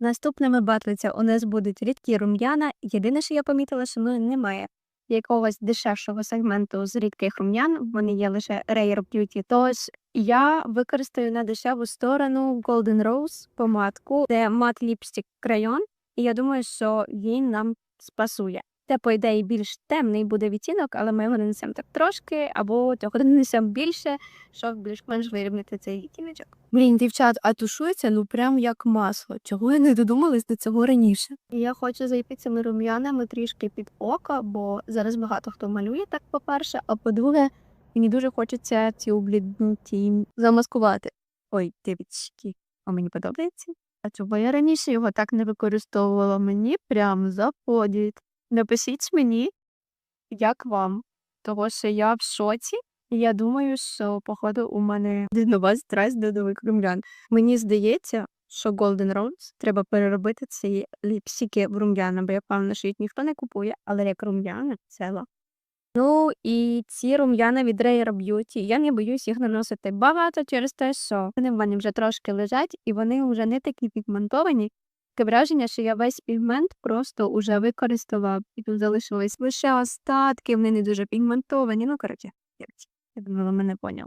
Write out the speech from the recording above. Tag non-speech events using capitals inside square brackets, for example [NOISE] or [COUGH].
Наступними батлиця у нас будуть рідкі рум'яна. Єдине, що я помітила, що ну, немає якогось дешевшого сегменту з рідких рум'ян. Вони є лише Rare Beauty. Тож я використаю на дешеву сторону Golden Rose помадку, де мат ліпстик крайон, і я думаю, що він нам спасує. Це, по ідеї, більш темний буде відтінок, але ми його нанесемо так трошки, або того нанесемо більше, щоб більш-менш вирівняти цей відтіночок. Блін, дівчат, а тушується ну прям як масло. Чого я не додумалась до цього раніше? Я хочу зайти цими рум'янами трішки під око, бо зараз багато хто малює так, по-перше, а по-друге, мені дуже хочеться цю блідну тінь замаскувати. Ой, дивіться, а мені подобається. А чого я раніше його так не використовувала? Мені прям заходить. Напишіть мені, як вам, того що я в шоці. І я думаю, що, походу, у мене [LAUGHS] нова страсть до нових рум'ян. Мені здається, що Golden Rose треба переробити ці ліпсики в рум'яна, бо я впевнена, що їх ніхто не купує, але як рум'яна ціла. Ну і ці рум'яна від Rare Beauty, я не боюсь їх наносити багато через те, що вони в мене вже трошки лежать, і вони вже не такі пігментовані. Таке враження, що я весь пігмент просто уже використала, і тут залишились лише остатки, вони не дуже пігментовані. Ну, коротше, я думала, мене поняли.